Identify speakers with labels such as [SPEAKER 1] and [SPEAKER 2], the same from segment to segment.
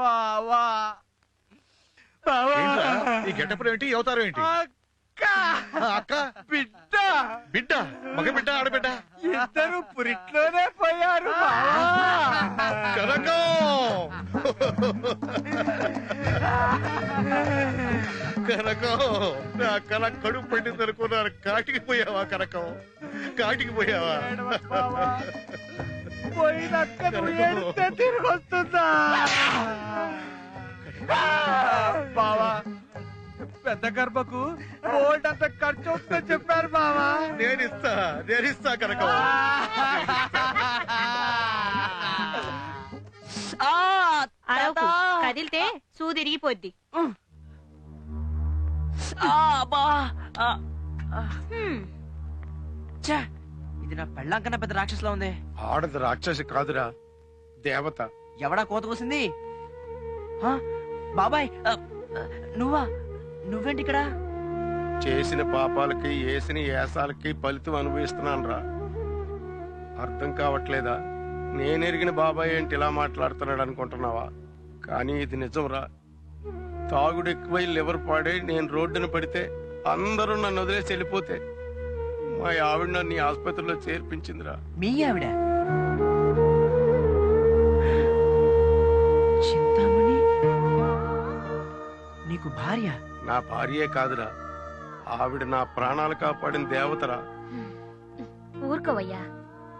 [SPEAKER 1] బావా.
[SPEAKER 2] ఏంట్రా? ఈ గెటప్ ఏంటి ఈ అవతారం ఏంటి
[SPEAKER 1] అక్క.
[SPEAKER 2] ఆ, అక్క?
[SPEAKER 1] బిడ్డ.
[SPEAKER 2] బిడ్డ? మగ బిడ్డ ఆడబిడ్డ?
[SPEAKER 1] ఇద్దరు పురిట్లోనే పోయారు బావా.
[SPEAKER 2] కనకం! కనకం నా కడుపు పండింది అనుకున్నాను కాటికి పోయావా కనకం? కాటికి పోయావా?
[SPEAKER 1] ఏడవకు బావా. పోయినక్క నువ్వు తిరిగి వస్తుందా బావా పెద్ద గర్భకు గోల్డ్ అంత ఖర్చు అవుతుందని చెప్పారు బావా.
[SPEAKER 2] నేనిస్తా నేనిస్తా కనకం
[SPEAKER 3] అరవకు కదిలితే సూదిరిగిపోద్ది హ్మ్.
[SPEAKER 4] ఛే, ఇది నా పెళ్ళాం కన్నా పెద్ద రాక్షసులా ఉంది.
[SPEAKER 5] ఆడది రాక్షసి కాదురా దేవత.
[SPEAKER 4] ఎవడా కోత కూసింది? బాబాయ్ ఆ, ఆ, నువ్వా? నువ్వేంటి ఇక్కడ?
[SPEAKER 5] చేసిన పాపాలకి వేసిన ఏసాలకి ఫలితం అనుభవిస్తున్నాను రా అర్థం కావట్లేదా? నేనెరిగిన బాబాయ్ ఏంటి ఇలా మాట్లాడుతున్నాడు అనుకుంటున్నావా? కానీ ఇది నిజం రా తాగుడు ఎక్కువై లివర్ పాడై నేను రోడ్డున పడితే అందరూ నన్ను వదిలేసి వెళ్ళిపోతే మా ఆవిడ నన్ను ఆసుపత్రిలో చేర్పించిందిరా.
[SPEAKER 4] మీ ఆవిడ? చింతామణి? నీకు భార్య?
[SPEAKER 5] నా భార్యే కాదురా. ఆవిడ నా ప్రాణాలు కాపాడిన దేవతరా.
[SPEAKER 6] ఊరుకోవయ్యా.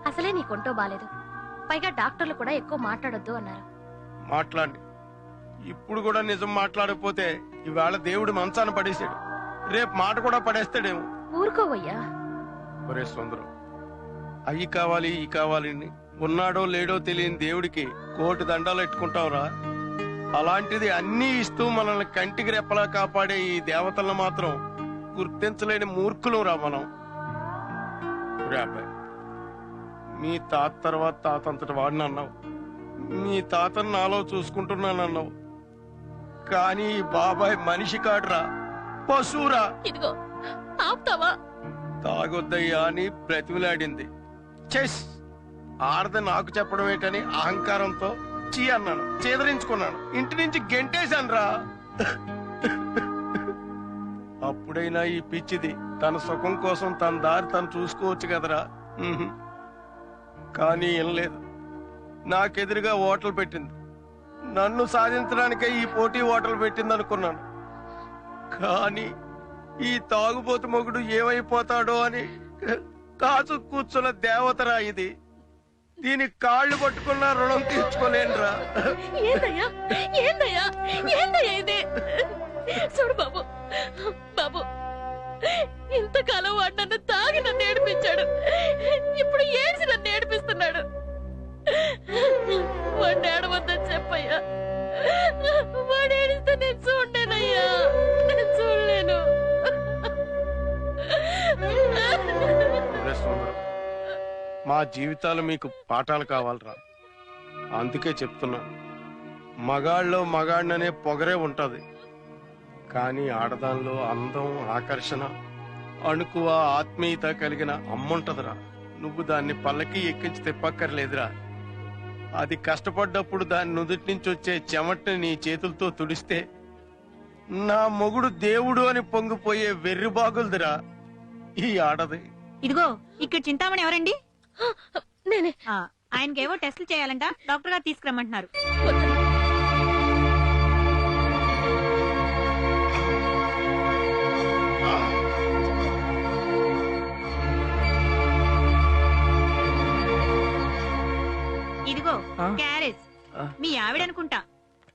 [SPEAKER 6] అసలే నీ కొంటో బాలేదు. పైగా డాక్టర్లు కూడా ఎక్కువ మాట్లాడొద్దు అన్నారు.
[SPEAKER 5] మాట్లాడి. ఇప్పుడు కూడా నిజం మాట్లాడకపోతే ఇవాళ దేవుడు మంచాన పడేశాడు. రేపు మాట కూడా పడేస్తాడేమో.
[SPEAKER 6] ఊరుకోవయ్యా.
[SPEAKER 5] ఒరే సుందరం అయ్యి కావాలి ఈ కావాలి అని ఉన్నాడో లేడో తెలియని దేవుడికి కోటి దండాలు ఎట్టుకుంటావురా? అలాంటిది అన్నీ ఇస్తూ మనల్ని కంటికి రెప్పలా కాపాడే ఈ దేవతలను మాత్రం గుర్తించలేని మూర్ఖులు రా మనం అబ్బాయి మీ తాత తర్వాత తాత అంతటి వాడిని అన్నావు. మీ తాతను నాలో చూసుకుంటున్నానన్నావు కానీ బాబాయ్ మనిషి కాడురా పశువురా.
[SPEAKER 6] ఇదిగో ఆపుతావా?
[SPEAKER 5] తాగొద్దయ్యా అని బ్రతిమిలాడింది చెస్! ఆడది నాకు చెప్పడం ఏంటని అహంకారంతో చీ అన్నాను చేదరించుకున్నాను. ఇంటి నుంచి గెంటేశాను రా. అప్పుడైనా ఈ పిచ్చిది తన సుఖం కోసం తన దారి తను చూసుకోవచ్చు కదరా. కానీ ఏం లేదు. నాకెదురుగా ఓటలు పెట్టింది. నన్ను సాధించడానికే ఈ పోటీ ఓటలు పెట్టింది అనుకున్నాను కానీ ఈ తాగుబోతు మొగుడు ఏమైపోతాడో అని కాచు కూర్చున్న దేవతరా ఇది. దీని కాళ్ళు పట్టుకున్న రుణం తీర్చుకోలేనురా.
[SPEAKER 6] ఏందయ్యా? ఏందయ్యా? ఏందయ్యా ఇది? చూడు బాబు బాబు ఇంతకాలం వాడిన
[SPEAKER 5] జీవితాలు మీకు పాఠాలు కావాలరా. అందుకే చెప్తున్నా. మగాళ్ళలో మగాడిననే పొగరే ఉంటది. కానీ ఆడదానిలో అందం ఆకర్షణ అణుకువ ఆత్మీయత కలిగిన అమ్ముంటదిరా నువ్వు దాన్ని పల్లకి ఎక్కించి తిప్పక్కర్లేదురా. అది కష్టపడ్డప్పుడు దాని నుదుటి నుంచి వచ్చే చెమటని నీ చేతులతో తుడిస్తే నా మొగుడు దేవుడు అని పొంగిపోయే వెర్రి బాగులదిరా ఈ ఆడది.
[SPEAKER 3] ఇదిగో ఇక్కడ చింతామణి ఎవరండి?
[SPEAKER 6] నేనే.
[SPEAKER 3] ఆ, ఆయనకేవో టెస్టులు చేయాలంట. డాక్టర్ గారు తీసుకురమ్మంటున్నారు. ఇదిగో? క్యారేజ్. మీ ఆవిడ అనుకుంటా.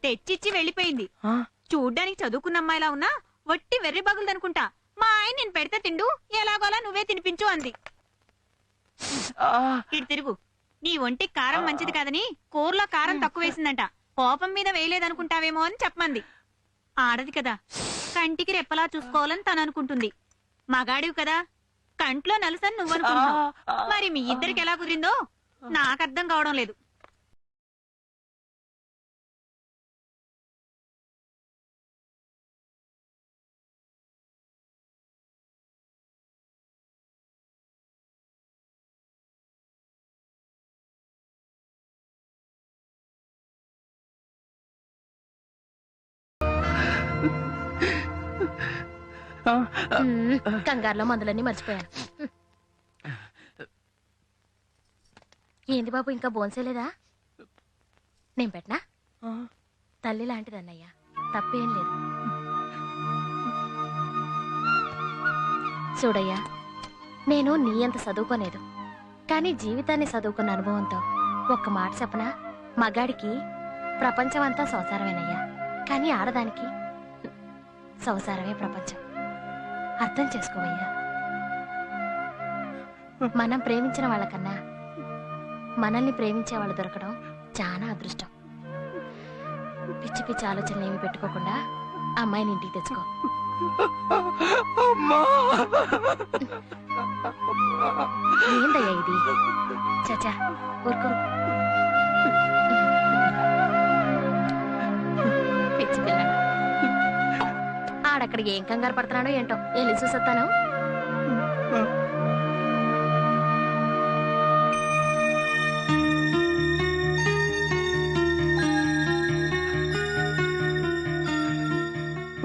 [SPEAKER 3] తెచ్చిచ్చి వెళ్ళిపోయింది? చూడ్డానికి చదువుకున్న అమ్మాయిలా ఉన్నా వట్టి వెర్రి బగులదనుకుంటా. మా ఆయన నేను పెడితే తిండు ఎలాగోలా నువ్వే తినిపించు అంది. ఇటు తిరుగు. నీ ఒంటికి కారం మంచిది కాదని కూరలో కారం తక్కువ వేసిందంట. కోపం మీద వేయలేదనుకుంటావేమో అని చెప్పమంది. ఆడది కదా. కంటికి రెప్పలా చూసుకోవాలని తను అనుకుంటుంది. మగాడివి కదా. కంట్లో నలుసని నువ్వనుకుంటున్నావు. మరి మీ ఇద్దరికి ఎలా కుదిరిందో నాకు అర్థం కావడం లేదు.
[SPEAKER 6] కంగారులో మందులన్నీ మర్చిపోయాను. ఏంది బాబు ఇంకా బోన్సేలేదా నేను పెట్టనా? తల్లి లాంటిదన్నయ్యా. తప్పేం లేదు. చూడయ్యా నేను నీ అంత చదువుకోలేదు. కానీ జీవితాన్ని చదువుకున్న అనుభవంతో ఒక్క మాట చెప్పనా? మగాడికి ప్రపంచం అంతా సంసారమేనయ్యా. కానీ ఆడదానికి సంసారమే ప్రపంచం. అర్థం చేసుకోవయ్యా. మనం ప్రేమించిన వాళ్ళకన్నా మనల్ని ప్రేమించే వాళ్ళు దొరకడం చాలా అదృష్టం. పిచ్చి పిచ్చి ఆలోచనలు ఏమి పెట్టుకోకుండా అమ్మాయిని ఇంటికి తెచ్చుకో. ఏందయ్యా ఇది? చచా ఊరుకో. ఆడక్కడ ఏం కంగారు పడుతున్నాడో ఏంటో? వెళ్ళి చూసొస్తాను?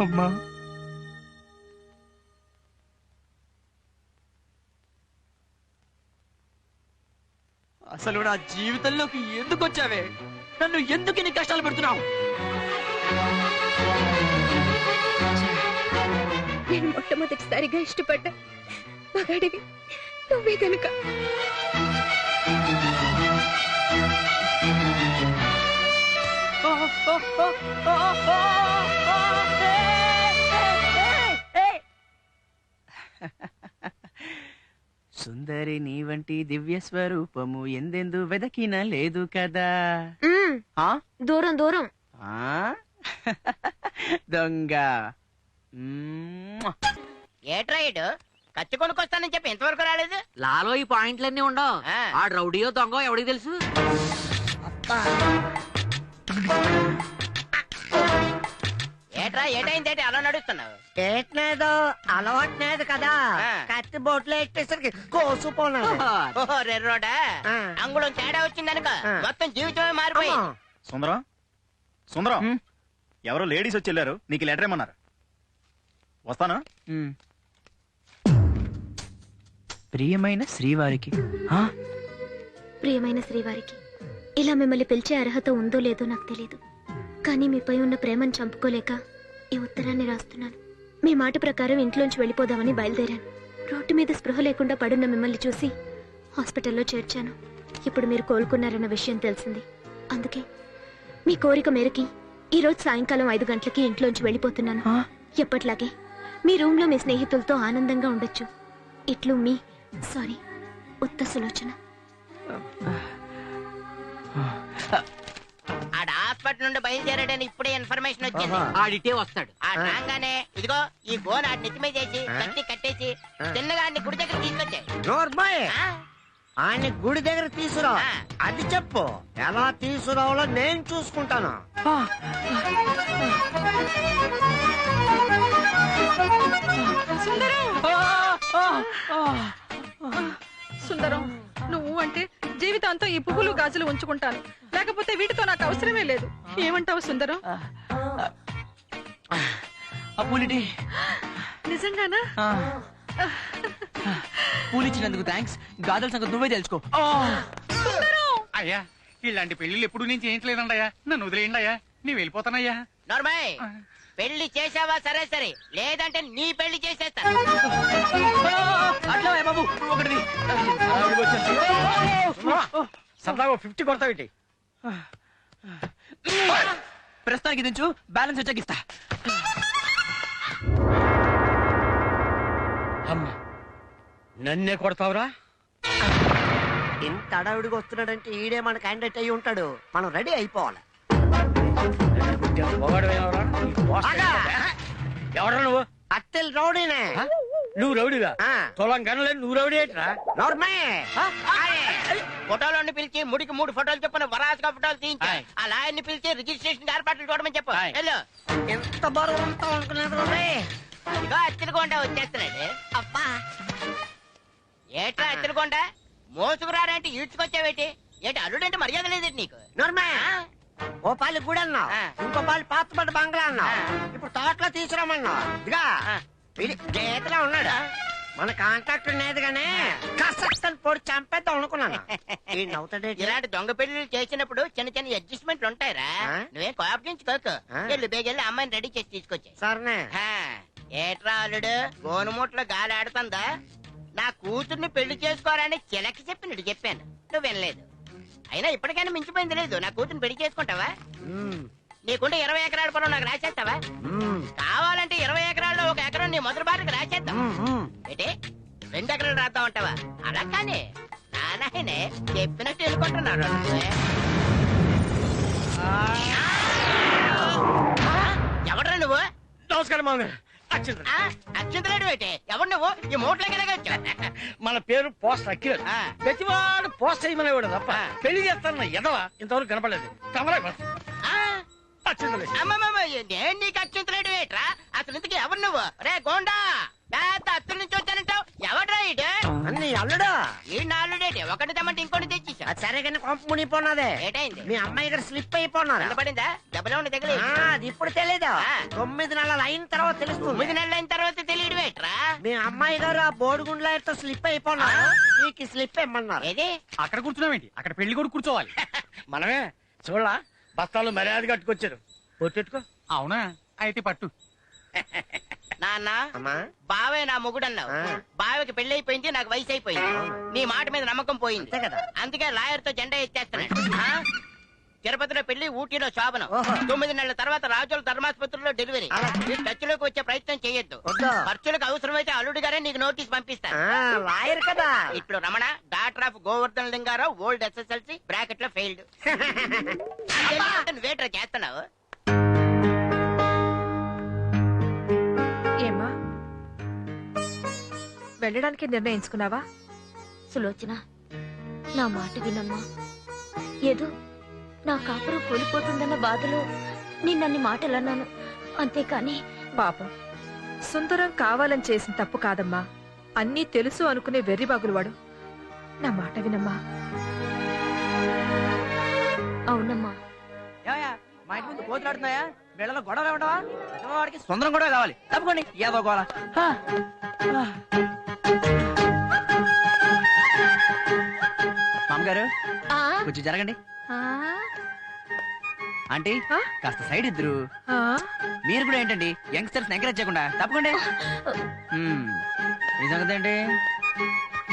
[SPEAKER 5] అమ్మా.
[SPEAKER 4] అసలు నా జీవితంలోకి ఎందుకు వచ్చావే నన్ను ఎందుకు ఇన్ని కష్టాలు పెడుతున్నావు?
[SPEAKER 7] మొట్టమొదటిసారిగా ఇష్టపడ్డా మగాడివి నువ్వే కనుక
[SPEAKER 4] సుందరి నీ వంటి దివ్య స్వరూపము ఎందెందు వెదకిన లేదు కదా?
[SPEAKER 7] దూరం దూరం
[SPEAKER 4] ఆ? దొంగ.
[SPEAKER 8] ఏట్రాయిడు కత్తి కొనుక్కొస్తానని చెప్పి ఇంతవరకు రాలేదు?
[SPEAKER 9] లాలో ఈ పాయింట్లన్నీ ఉండవు.
[SPEAKER 8] ఆ.
[SPEAKER 9] ఆ రౌడీయో దొంగ ఎవడికి తెలుసు?
[SPEAKER 8] ఏట్రా ఏటైందేటి? అలా నడుస్తున్నావు.
[SPEAKER 10] ఏట్లేదు అలవాట్లేదు కదా.
[SPEAKER 8] ఆ.
[SPEAKER 10] కత్తి బొట్లు ఎట్టేసరికి కోసుపోనాడు
[SPEAKER 8] ఓహో రెర్రోడా
[SPEAKER 10] ఆ.
[SPEAKER 8] అంగుళం తేడా వచ్చిందనుకో
[SPEAKER 10] ఆ.
[SPEAKER 8] మొత్తం జీవితమే మారిపోయి.
[SPEAKER 11] సుందరం? సుందరం? ఎవరో లేడీస్ వచ్చి వెళ్ళారు నీకు లెటర్ ఏమన్నారు? వస్తాను.
[SPEAKER 4] ప్రియమైన శ్రీవారికి. ఆ?
[SPEAKER 7] ప్రియమైన శ్రీవారికి ఇలా మిమ్మల్ని పిలిచే అర్హత ఉందో లేదో నాకు తెలియదు కానీ మీపై ఉన్న ప్రేమను చంపుకోలేక ఈ ఉత్తరాన్ని రాస్తున్నాను. మీ మాట ప్రకారం ఇంట్లోంచి వెళ్ళిపోదామని బయలుదేరాను. రోడ్డు మీద స్పృహ లేకుండా పడున్న మిమ్మల్ని చూసి హాస్పిటల్లో చేర్చాను. ఇప్పుడు మీరు కోలుకున్నారన్న విషయం తెలిసింది. అందుకే మీ కోరిక మేరకి ఈ రోజు సాయంకాలం ఐదు గంటలకి ఇంట్లోంచి వెళ్ళిపోతున్నాను? ఎప్పట్లాగే మీ రూమ్లో మీ స్నేహితులతో ఆనందంగా ఉండొచ్చు. ఇట్లు మీ సారీ ఉత్త సులోచన.
[SPEAKER 8] ఆడ హాస్పిటల్ నుండి బయలుదేరాడని ఇప్పుడే ఇన్ఫర్మేషన్ వచ్చింది.
[SPEAKER 9] ఆడిటే వస్తాడు.
[SPEAKER 8] ఆ రాగానే ఇదిగో ఈ గోన్ ఆడి నెత్తిమే చేసి కట్టి కట్టేసి చిన్నగా ఆడిని గుడి దగ్గర తీసుకొచ్చాయి?
[SPEAKER 10] ఆయన గుడి దగ్గర తీసుకురా
[SPEAKER 8] ఆ.
[SPEAKER 10] అది చెప్పు. ఎలా తీసుకురావాలో నేను చూసుకుంటాను.
[SPEAKER 12] సుందరం! నువ్వు అంటే జీవితాంతం ఈ పువ్వులు గాజులు ఉంచుకుంటాను. లేకపోతే వీటితో నాకు అవసరమే లేదు. ఏమంటావు సుందరం? నిజంగానా?
[SPEAKER 4] ఆ. పూలిచ్చినందుకు థ్యాంక్స్ గాజుల సంగతి నువ్వే తెలుసుకో. ఆ.
[SPEAKER 1] అయ్యా ఇలాంటి పెళ్ళిళ్ళు ఎప్పుడు నేను చేయించలేదండి అయ్యా నన్ను వదిలేయండి అయ్యా నీ వెళ్ళిపోతానయ్యా.
[SPEAKER 8] నోర్మయ్ పెళ్ళి చేసావా సరే సరే లేదంటే నీ పెళ్ళి చేసేస్తాను.
[SPEAKER 4] అట్లా బాబు ఒకటిది.
[SPEAKER 10] సరదాగా ఫిఫ్టీ కొడతావిటి
[SPEAKER 4] ప్రస్తుతానికి దించు బ్యాలెన్స్ వచ్చాక
[SPEAKER 10] నన్నే కొడతావురా? ఇంత అడవిడికి వస్తున్నాడంటే ఈడే మన క్యాండిడేట్ అయి ఉంటాడు. మనం రెడీ అయిపోవాలి.
[SPEAKER 1] ఎవరు నువ్వు?
[SPEAKER 10] అత్తెల్ రౌడీనే.
[SPEAKER 1] నువ్వు రౌడిగా
[SPEAKER 10] ఆ.
[SPEAKER 1] తొలం కనలేదు నువ్వు రౌడీ ఏంట్రా?
[SPEAKER 10] నోర్మే.
[SPEAKER 8] ఫోటోలను పిలిచి ముడికి మూడు ఫోటోలు చెప్పిన వరాసుగా ఫోటోలు తీయించా.
[SPEAKER 1] ఆయ్.
[SPEAKER 8] ఆ లాయన్ని పిలిచి రిజిస్ట్రేషన్ ఏర్పాట్లు చూడమని చెప్పు.
[SPEAKER 1] ఆయ్.
[SPEAKER 8] వెళ్ళు.
[SPEAKER 10] ఎంత బరువు ఉంటావు అనుకున్నారు రే
[SPEAKER 8] ఇదిగో అచ్చనకొండ వచ్చేస్తున్నాడు. అబ్బా. ఏట్రా అచ్చనకొండ మోసుకురాడంటే ఈడ్చుకొచ్చావేటి? ఏంటి అల్లుడంటే మర్యాద లేదండి నీకు?
[SPEAKER 10] నోర్మే? ఓ పాలి గుడి అన్నావు. ఇంకో పాలి పాతపడ్డ బంగ్లా అన్నావు. ఇప్పుడు తోటలో తీసుకురామన్నావు ఇదిగా గీతలా ఉన్నాడు. మన కాంట్రాక్టర్ నేదుగానే కసక్కని పొడి చంపేద్దాం అనుకున్నాను?
[SPEAKER 8] ఇలాంటి దొంగ పెళ్ళి చేసినప్పుడు చిన్న చిన్న అడ్జస్ట్మెంట్లు ఉంటాయిరా? నువ్వేం కోపగించుకోకు? వెళ్ళు బేగెళ్ళి అమ్మాయిని రెడీ చేసి తీసుకొచ్చాయి.
[SPEAKER 10] సరేనే.
[SPEAKER 8] ఏట్రా అల్లుడు? గోనుమూట్లో గాలి ఆడుతుందా నా కూతుర్ని పెళ్ళి చేసుకోరని చిలకి చెప్పినట్టు చెప్పాను. నువ్వు వినలేదు. అయినా ఇప్పటికైనా మించిపోయింది లేదు. నా కూతుర్ని పెళ్ళి చేసుకుంటావా. నీకుంటే ఇరవై ఎకరాల పొలం నాకు రాసేస్తావా. కావాలంటే ఇరవై ఎకరాల్లో ఒక ఎకరం నీ మొదటి బారికి రాసేద్దాం. ఏంటి? రెండు ఎకరాలు రాద్దాం అంటావా? అలా కానీ. నానాయనే చెప్పినట్టు వెళ్ళుకుంటున్నాడు ఎవడ్రా నువ్వు?
[SPEAKER 2] నమస్కారం మామయ్య అచ్చింది
[SPEAKER 8] ఆ, అచ్చింతలేడు ఏంటి? ఎవడు నువ్వు? ఈ మూట్లోకి ఎలాగొచ్చు
[SPEAKER 2] మన పేరు పోస్ట్ అక్కిలేదు
[SPEAKER 8] ఆ.
[SPEAKER 2] ప్రతివాడు పోస్ట్ అయ్యమనేవాడు తప్ప. పెళ్ళి చేస్తాన ఎదవ ఇంతవరకు కనపడలేదు. తమరే
[SPEAKER 8] ఆ,
[SPEAKER 2] అచ్చింది
[SPEAKER 8] అమ్మమ్మమ్మ, నేను నీకు ఏంట్రా? అసలు ఇంతకీ ఎవరు నువ్వు? రే గోండా! పెద్ద అత్తుల నుంచి వచ్చానంటావు ఎవడ్రా ఇటు
[SPEAKER 10] అన్ని అల్లుడు?
[SPEAKER 8] ఈ నాలుడేటి ఒకటి తెమ్మంటే ఇంకోటి తెచ్చేసా.
[SPEAKER 10] అది సరే కానీ కొంప మునిగిపోన్నదే
[SPEAKER 8] ఏటైంది?
[SPEAKER 10] మీ అమ్మాయి గారు స్లిప్ అయిపోన్నారు
[SPEAKER 8] పడిందా దెబ్బలో ఉండి తగిలి
[SPEAKER 10] ఆ, అది ఇప్పుడు తెలియదు
[SPEAKER 8] ఆ.
[SPEAKER 10] తొమ్మిది నెలలు అయిన తర్వాత తెలుస్తుంది.
[SPEAKER 8] తొమ్మిది నెలలు అయిన తర్వాత తెలియడు ఏంట్రా
[SPEAKER 10] మీ అమ్మాయి గారు ఆ బోడిగుండ్లతో స్లిప్ అయిపోన్నారు నీకు స్లిప్ ఇమ్మన్నారు
[SPEAKER 8] ఏది?
[SPEAKER 1] అక్కడ కూర్చున్నావేంటి? అక్కడ పెళ్ళి కూడా కూర్చోవాలి.
[SPEAKER 2] మనమే చూడలా బస్తాలు మర్యాద కట్టుకొచ్చారు. పొట్టెట్టుకో
[SPEAKER 1] అవునా? అయితే పట్టు.
[SPEAKER 8] నాన్న
[SPEAKER 10] అమ్మా.
[SPEAKER 8] బావే నా మొగుడన్నావు.
[SPEAKER 10] ఆ.
[SPEAKER 8] బావకి పెళ్ళి అయిపోయింది నాకు వయసు అయిపోయింది నీ మాట మీద నమ్మకం పోయింది.
[SPEAKER 10] అంతే కదా.
[SPEAKER 8] అందుకే లాయర్తో జెండా ఎత్తేస్తున్నాడు ఆ? తిరుపతిలో పెళ్ళి ఊటీలో శోభనం.
[SPEAKER 10] ఓహో.
[SPEAKER 8] తొమ్మిది నెలల తర్వాత రాజుల ధర్మాసుపత్రిలో డెలివరీ.
[SPEAKER 10] అలా.
[SPEAKER 8] ఈ టచ్లోకి వచ్చే ప్రయత్నం చేయొద్దు
[SPEAKER 10] వద్దు.
[SPEAKER 8] ఖర్చులకు అవసరమైతే అల్లుడు గారే నీకు నోటీస్ పంపిస్తా
[SPEAKER 10] ఆ, లాయర్ కదా.
[SPEAKER 8] ఇప్పుడు Ramana doctor of Govardhan Lingarao old SSLC బ్రాకెట్లో ఫెయిల్డ్ నువ్వేట్రా చేస్తున్నావు?
[SPEAKER 12] ఏమ్మా? వెళ్ళడానికి నిర్ణయించుకున్నావా?
[SPEAKER 7] సులోచన నా మాట వినమ్మా. ఏదో నా కాపురం కూలిపోతుందన్న బాధలో నిన్నన్ని మాటలన్నాను. అంతేకాని
[SPEAKER 12] పాపం. సుందరం కావాలని చేసిన తప్పు కాదమ్మా. అన్నీ తెలుసు అనుకునే వెర్రిబాగులు వాడు నా మాట వినమ్మా.
[SPEAKER 7] అవునమ్మా.
[SPEAKER 4] ఇంటి ముందు కోతులాడుతున్నాయా వీళ్ళలో గొడవ ఏమంటావా? వాడికి సుందరం గొడవ కావాలి. తప్పుకోండి. ఏదో గోళ. మామగారు కొంచెం జరగండి. ఆంటీ? కాస్త సైడ్ ఇద్దరు. మీరు కూడా ఏంటండి యంగ్స్టర్స్ ఎంకరేజ్ చేయకుండా తప్పకండి. ఈ సంగతి ఏంటి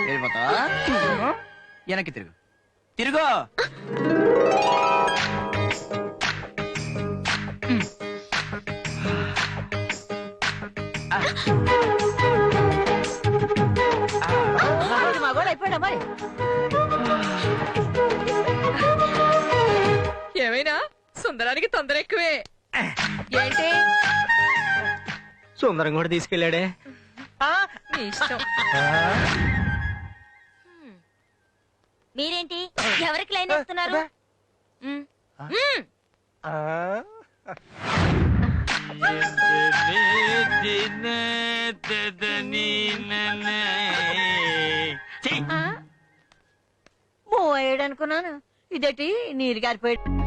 [SPEAKER 4] వెళ్ళిపోతావా వెనక్కి తిరుగు. తిరుగు!
[SPEAKER 12] ఏమైనా? సుందరానికి తొందర ఎక్కువే. ఏంటి?
[SPEAKER 10] సుందరం కూడా తీసుకెళ్ళాడే.
[SPEAKER 12] నీ ఇష్టం.
[SPEAKER 7] మీరేంటి? ఎవరికి లైన్ వేస్తున్నారు? ఉమ్, ఉమ్.
[SPEAKER 8] పోయాడు అనుకున్నాను. ఇదేటి? నీరు గారిపోయాడు